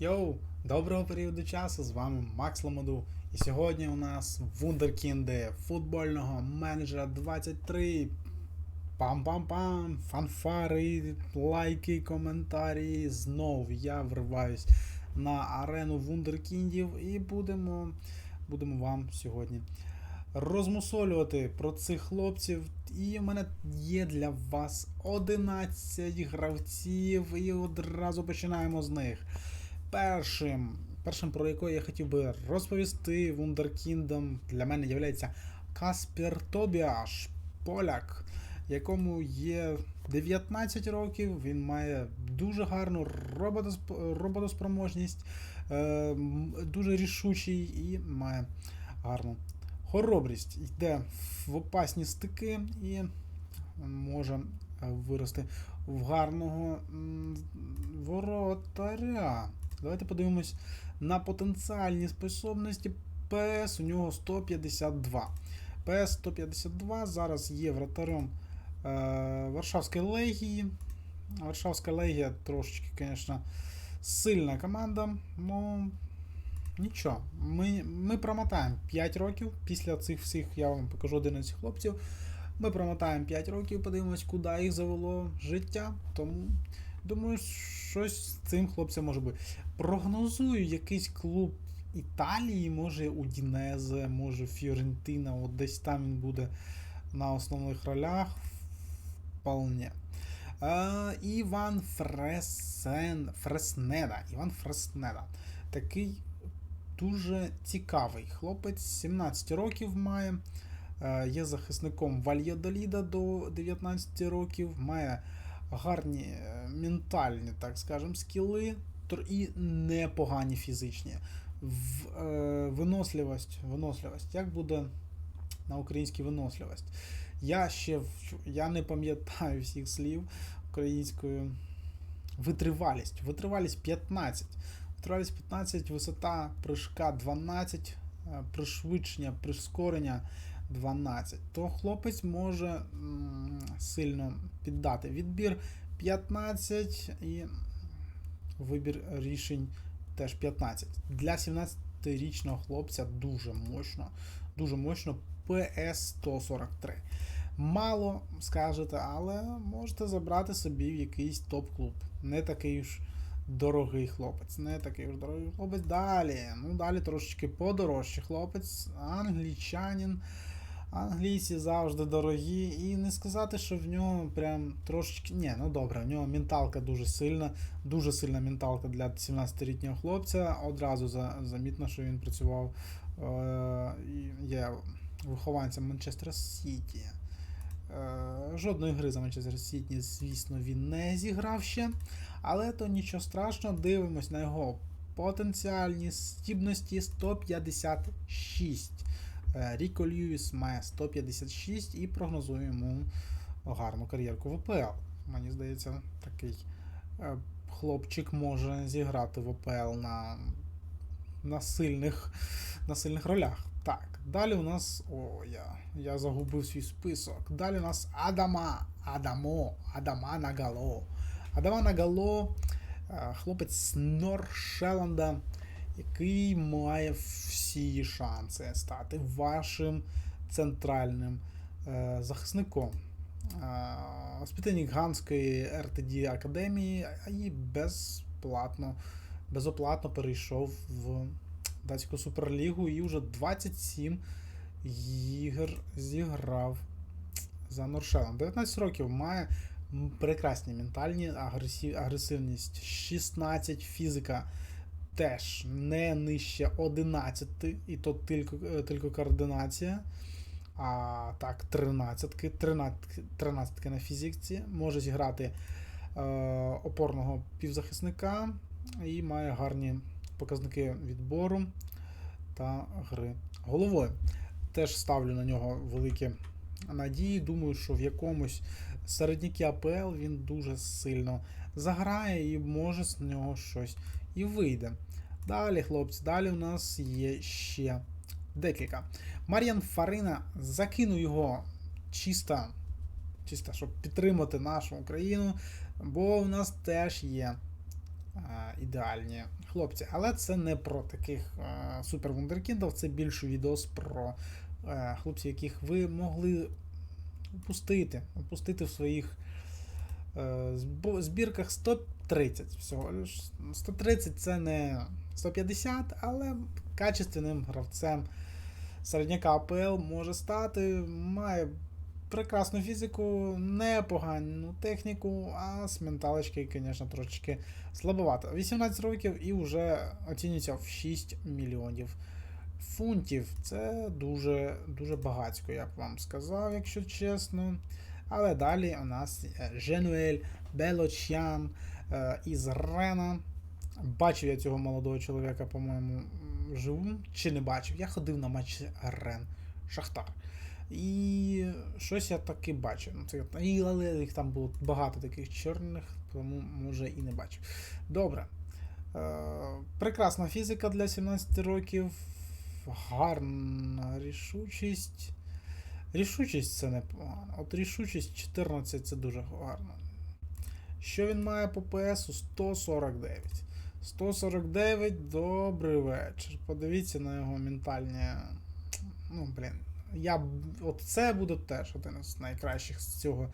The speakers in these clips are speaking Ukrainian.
Йоу, доброго періоду часу! З вами Макс Ламаду. І сьогодні у нас вундеркінди футбольного менеджера 23. Пам-пам-пам! Фанфари, лайки, коментарі. Знов я вриваюсь на арену вундеркіндів і будемо, будемо вам сьогодні розмусолювати про цих хлопців. І в мене є для вас 11 гравців, і одразу починаємо з них. Першим, першим про якого я хотів би розповісти вундеркіндом для мене є Каспер Тобіаш, поляк, якому є 19 років. Він має дуже гарну роботосп- роботоспроможність, е, дуже рішучий і має гарну хоробрість. Йде в опасні стики і може е, вирости в гарного воротаря. Давайте подивимось на потенціальні способності. ПС у нього 152. ПС 152 зараз є вратарем е, Варшавської легії. Варшавська легія трошечки, звісно, сильна команда. Ну, нічого. Ми, ми промотаємо 5 років. Після цих всіх я вам покажу 11 хлопців. Ми промотаємо 5 років, подивимось, куди їх завело життя. Тому думаю, щось з цим хлопцям може бути. Прогнозую якийсь клуб Італії, може Удінезе, може Фіорентина, от десь там він буде на основних ролях. Вполне. Е, Іван Фресен, Фреснеда. Іван Фреснеда. Такий дуже цікавий хлопець, 17 років має. Е, Є захисником Вальядоліда до 19 років, має гарні е, ментальні, так скажемо, скіли і непогані фізичні. В, е, виносливість, виносливість. Як буде на українській виносливість? Я ще я не пам'ятаю всіх слів українською. Витривалість. Витривалість 15. Витривалість 15, висота прыжка 12, е, пришвидшення, прискорення 12. То хлопець може м, сильно піддати. Відбір 15 і вибір рішень теж 15. Для 17-річного хлопця дуже мощно. Дуже мощно PS143. Мало скажете, але можете забрати собі в якийсь топ-клуб. Не такий ж дорогий хлопець. Не такий ж дорогий хлопець. Далі. Ну, далі трошечки подорожчий хлопець, англічанин. Англійці завжди дорогі, і не сказати, що в нього прям трошечки. Ні, ну добре, в нього менталка дуже сильна, дуже сильна менталка для 17-літнього хлопця. Одразу за, замітно, що він працював е, є вихованцем Манчестер Сіті. Е, жодної гри за Манчестер Сіті, звісно, він не зіграв ще. Але то нічого страшного, дивимось на його потенціальні здібності 156. Е, Ріко Льюіс має 156 і прогнозуємо йому гарну кар'єрку в ОПЛ. Мені здається, такий е, хлопчик може зіграти в ОПЛ на, на, сильних, на сильних ролях. Так, далі у нас. О, я, я загубив свій список. Далі у нас Адама. Адамо, Адама Нагало. Адама Нагало, е, хлопець з Норшеланда, який має всі шанси стати вашим центральним е, захисником. Е, Воспитанник Ганської РТД Академії і безплатно, безоплатно перейшов в датську суперлігу і вже 27 ігор зіграв за Норшелом. 19 років має прекрасні ментальні, агресив, агресивність 16, фізика теж не нижче 11, і то тільки, е, тільки координація. А так, 13, 13, 13 на фізиці. Може зіграти е, опорного півзахисника і має гарні показники відбору та гри головою. Теж ставлю на нього великі надії. Думаю, що в якомусь середняки АПЛ він дуже сильно заграє і може з нього щось і вийде. Далі, хлопці, далі у нас є ще декілька. Мар'ян Фарина закинув його чисто, чисто, щоб підтримати нашу Україну, бо у нас теж є ідеальні хлопці. Але це не про таких е, супер вундеркіндів, це більше відос про е, хлопців, яких ви могли упустити, упустити в своїх е, збірках 130 всього. лиш. 130 це не 150, але качественним гравцем середняка АПЛ може стати. Має прекрасну фізику, непогану техніку, а з менталочки, звісно, трошечки слабовато. 18 років і вже оцінюється в 6 мільйонів фунтів. Це дуже дуже багатько, я б вам сказав, якщо чесно. Але далі у нас Женуель Белочян е, із Рена. Бачив я цього молодого чоловіка, по-моєму, м, живу. Чи не бачив? Я ходив на матч Рен Шахтар. І щось я таки бачив. Ну, і, але їх там було багато таких чорних, тому може і не бачив. Добре. Е, прекрасна фізика для 17 років. Гарна рішучість. Рішучість це непогано. От рішучість 14 це дуже гарно. Що він має по ПСу? 149. 149, добрий вечір. Подивіться на його ментальні. Ну, блін. Я, от це буде теж один із найкращих з цього,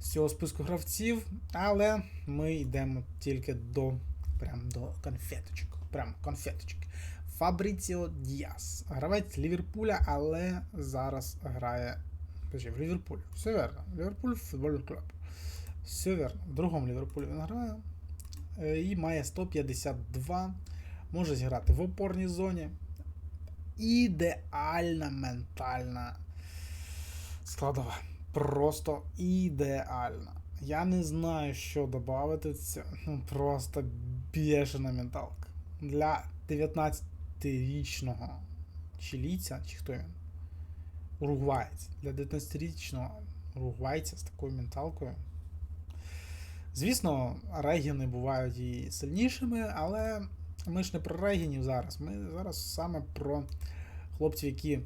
з цього списку гравців. Але ми йдемо тільки до, прям до конфеточок. Прям конфеточок. Фабріціо Діас. Гравець Ліверпуля, але зараз грає. Подожди, в Ліверпулі. Все вірно. Ліверпуль футбольний клуб. Все вірно. В другому Ліверпулі він грає. Е, І має 152. Може зіграти в опорній зоні. Ідеальна ментальна складова. Просто ідеальна. Я не знаю, що додати. Ну, просто бешена менталка. Для 19-річного чилійця, чи хто він? Уругвайець. Для 19-річного уругвайця з такою менталкою. Звісно, регіни бувають і сильнішими, але ми ж не про регінів зараз. Ми зараз саме про хлопців, які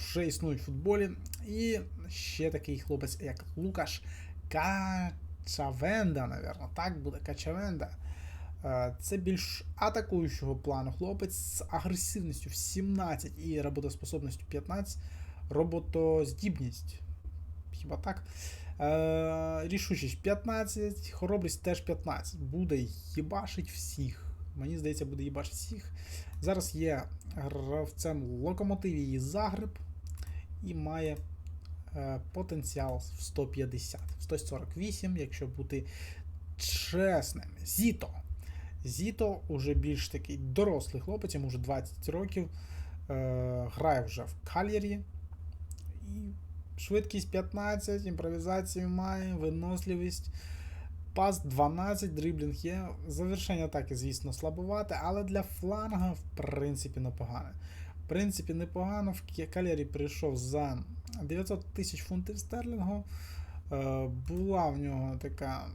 вже існують в футболі. І ще такий хлопець, як Лукаш Качавенда, напевно. Так буде Качавенда. Це більш атакуючого плану хлопець з агресивністю в 17 і роботоспособністю 15, роботоздібність. Хіба так? Е, рішучість 15, хоробрість теж 15. Буде їбашить всіх. Мені здається, буде їбашить всіх. Зараз є гравцем локомотиві і Загреб і має е, потенціал в 150, в 148, якщо бути чесним. Зіто. Зіто уже більш такий дорослий хлопець, йому вже 20 років. Е, грає вже в Кальєрі. І швидкість 15, імпровізацію має, виносливість. Пас 12, дриблінг є. Завершення атаки, звісно, слабовате, але для фланга, в принципі, непогане. В принципі, непогано. В Калері прийшов за 900 тисяч фунтів стерлінгу. Е, Була в нього така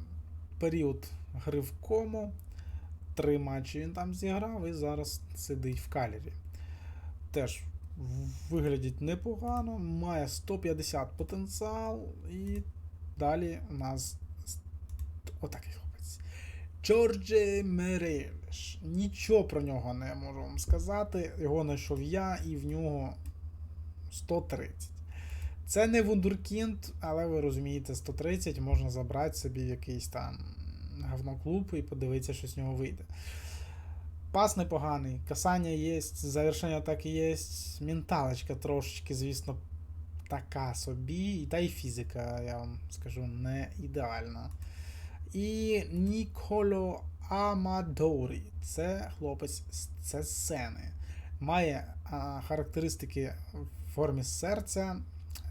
період гри в кому. Три матчі він там зіграв і зараз сидить в Калері. Теж виглядить непогано, має 150 потенціал, і далі у нас отакий хлопець. Джорджі Меревиш. Нічого про нього не можу вам сказати. Його знайшов я, і в нього 130. Це не вундеркінд, але ви розумієте, 130 можна забрати собі якийсь там говноклуб і подивитися, що з нього вийде. Пас непоганий, касання є, завершення так і є, менталочка трошечки, звісно, така собі, та й фізика, я вам скажу, не ідеальна. І Ніколо Амадорі. Це хлопець з Цесени. Має а, характеристики в формі серця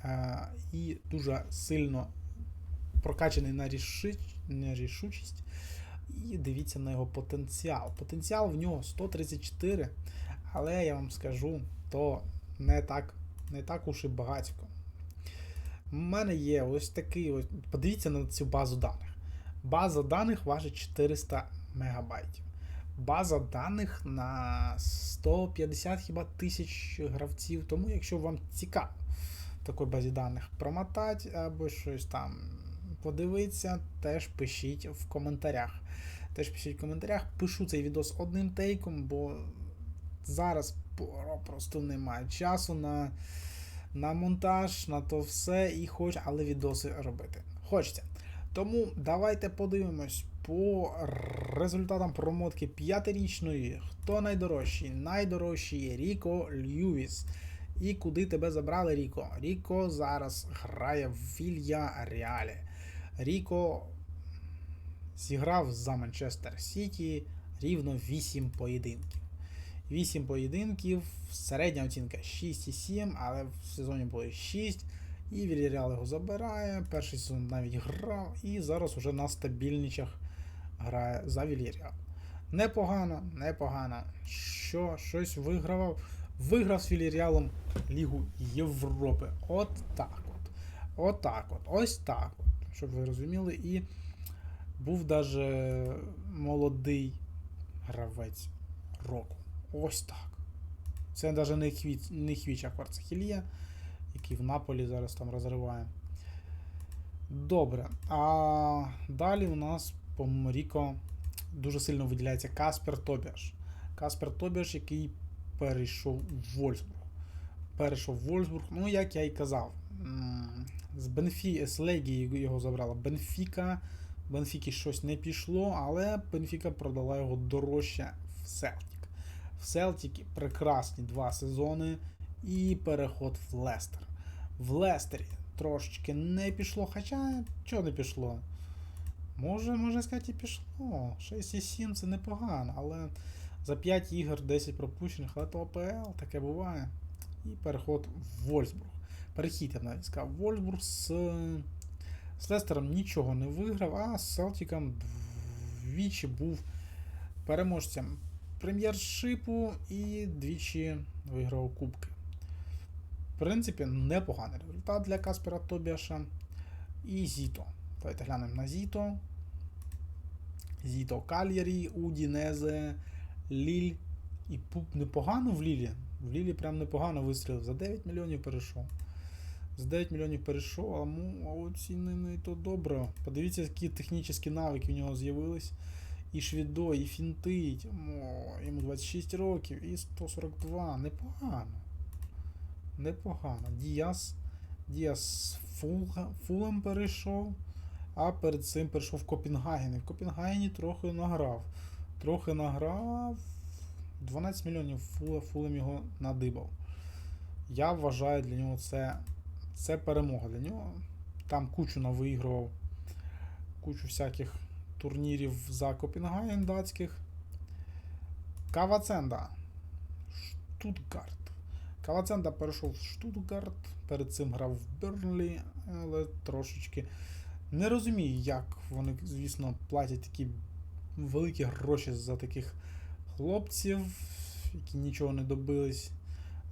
а, і дуже сильно прокачаний на, рішич, на рішучість. І дивіться на його потенціал. Потенціал в нього 134, але я вам скажу, то не так, не так уж і багатько. У мене є ось такий. Ось, подивіться на цю базу даних. База даних важить 400 мегабайтів. База даних на 150 хіба тисяч гравців. Тому, якщо вам цікаво в такій базі даних промотати або щось там подивитися, теж пишіть в коментарях. Теж пишіть в коментарях. Пишу цей відос одним тейком, бо зараз просто немає часу на, на монтаж, на то все, і хоч, але відоси робити. Хочеться. Тому давайте подивимось по результатам промотки п'ятирічної. Хто найдорожчий? Найдорожчий Ріко Льюіс. І куди тебе забрали, Ріко? Ріко зараз грає в Вілья Реалі. Ріко зіграв за Манчестер Сіті рівно 8 поєдинків. 8 поєдинків, середня оцінка 6,7, але в сезоні було 6. І Вільяреал його забирає. Перший сезон навіть грав, і зараз уже на стабільничах грає за Вільяреал. Непогано, непогано. Що, щось вигравав. Виграв з Вільяреалом Лігу Європи. От так от. От так от. Ось так от. Щоб ви розуміли. І був даже молодий гравець року. Ось так. Це навіть не, хвіч, не хвіча Кварцехілія, який в Наполі зараз там розриває. Добре. А далі у нас по Моріко дуже сильно виділяється Каспер Тобіаш. Каспер Тобіаш, який перейшов в Вольсбург. Перейшов в Вольсбург, ну як я і казав. З Бенфі, з Легії його забрала Бенфіка. Бенфіки щось не пішло, але Бенфіка продала його дорожче в Селтік. В Селтікі прекрасні два сезони і переход в Лестер. В Лестері трошечки не пішло, хоча чого не пішло? Може, можна сказати, і пішло. 6,7 це непогано, але за 5 ігор 10 пропущених, але то АПЛ, таке буває. І переход в Вольсбург. Перехід, я б навіть сказав, Вольсбург з, з Лестером нічого не виграв, а з Селтіком двічі був переможцем прем'єр-шипу і двічі виграв кубки. В принципі, непоганий результат для Каспера Тобіаша. І Зіто. Давайте глянемо на Зіто. Зіто Кальярі, Удінезе, Ліль. І Пуп непогано в Лілі. В Лілі прям непогано вистрілив. За 9 мільйонів перейшов. За 9 мільйонів перейшов, а му оцінений то добре. Подивіться, які технічні навики в нього з'явились. І швідо, і фінтить. О, йому 26 років, і 142. Непогано. Непогано. Діас. Діас Фулга, Фулем перейшов. А перед цим перейшов в Копенгаген. І в Копенгагені трохи награв. Трохи награв. 12 мільйонів Фулем його надибав. Я вважаю для нього це, це перемога для нього. Там кучу навиігрував. Кучу всяких турнірів за Копенгаген датських. Каваценда. Штутгарт. Каваценда перейшов в Штутгарт, перед цим грав в Бернлі, але трошечки не розумію, як вони, звісно, платять такі великі гроші за таких хлопців, які нічого не добились.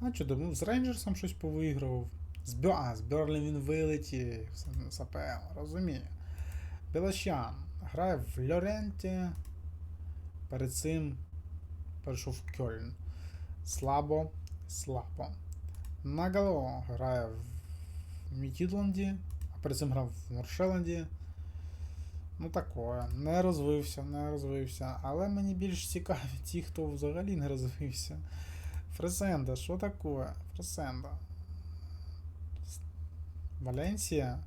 А що ну, з Рейнджерсом щось повиграв. З, Бер... а, з Берлі він вилетів з АПЛ, розумію. Белощан грає в Лоренті. Перед цим перейшов в Кьольн. Слабо, слабо. Нагало грає в Мітідланді, а перед цим грав в Норшеланді. Ну такое. Не розвився, не розвився. Але мені більш цікаві ті, хто взагалі не розвився. Фресенда, що таке? Фресенда. Валенсія.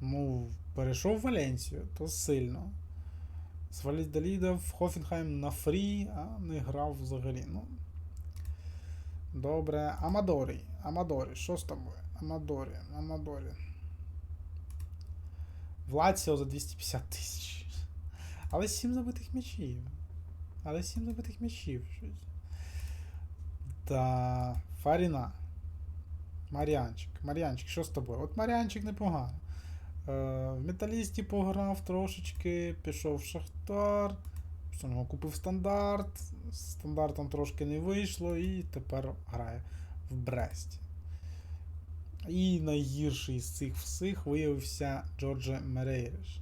Ну, перейшов Валенсію, то сильно. З Валідоліда в Хофенхайм на фрі, а не грав взагалі. Ну. Добре. Амадорі. Амадорі, що з тобою? Амадорі, Амадорі. Владціо за 250 тисяч. Але 7 забитих м'ячів. Але 7 забитих м'ячів. Та Фаріна. Мар'янчик. Мар'янчик, що з тобою? От Мар'янчик непогано. Е, в металісті пограв трошечки, пішов в Шахтар. Що нього купив стандарт. Стандартом трошки не вийшло, і тепер грає в Бресті. І найгірший з цих всіх виявився Джордже Мерейриш.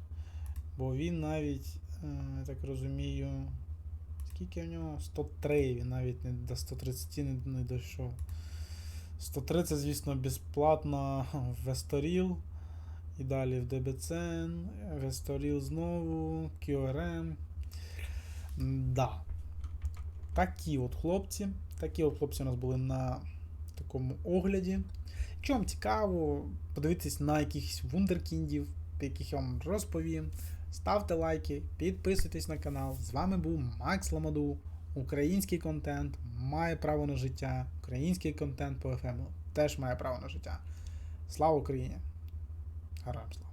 Бо він навіть, е, я так розумію, скільки в нього? 103, він навіть не до 130 не, не дійшов. 130, звісно, безплатно в Весторіл. І далі в ДБЦН, Весторіл знову, QRM. Да. Такі от хлопці. Такі от хлопці у нас були на такому огляді. Якщо вам цікаво, подивитись на якихось вундеркіндів, яких я вам розповім. Ставте лайки, підписуйтесь на канал. З вами був Макс Ламаду. Український контент має право на життя. Український контент по ФМ теж має право на життя. Слава Україні! Гарам слава!